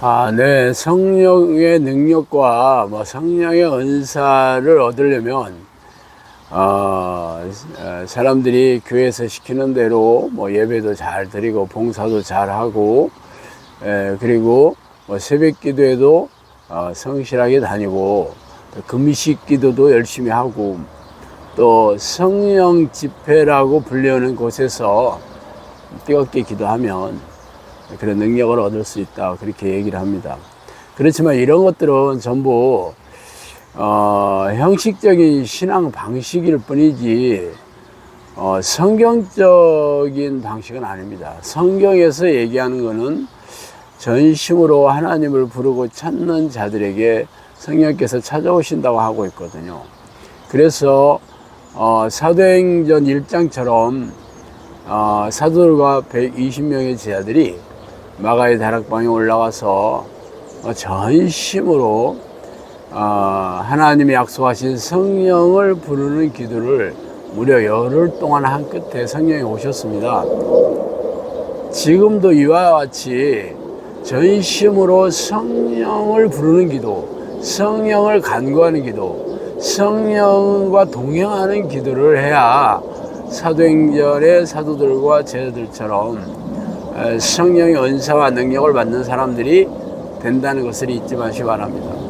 아, 네. 성령의 능력과 뭐 성령의 은사를 얻으려면 어, 어, 사람들이 교회에서 시키는 대로 뭐 예배도 잘 드리고 봉사도 잘 하고 에, 그리고 뭐 새벽 기도에도 어, 성실하게 다니고 또 금식 기도도 열심히 하고 또 성령 집회라고 불리는 곳에서 뜨겁게 기도하면 그런 능력을 얻을 수 있다 그렇게 얘기를 합니다. 그렇지만 이런 것들은 전부 어, 형식적인 신앙 방식일 뿐이지 어, 성경적인 방식은 아닙니다. 성경에서 얘기하는 것은 전심으로 하나님을 부르고 찾는 자들에게 성령께서 찾아오신다고 하고 있거든요. 그래서 어, 사도행전 1장처럼 어, 사도들과 120명의 제자들이 마가의 다락방에 올라와서 어, 전심으로 어, 하나님이 약속하신 성령을 부르는 기도를 무려 열흘 동안 한 끝에 성령이 오셨습니다. 지금도 이와 같이 전심으로 성령을 부르는 기도, 성령을 간구하는 기도, 성령과 동행하는 기도를 해야 사도행전의 사도들과 제자들처럼 에, 성령의 은사와 능력을 받는 사람들이 된다는 것을 잊지 마시기 바랍니다.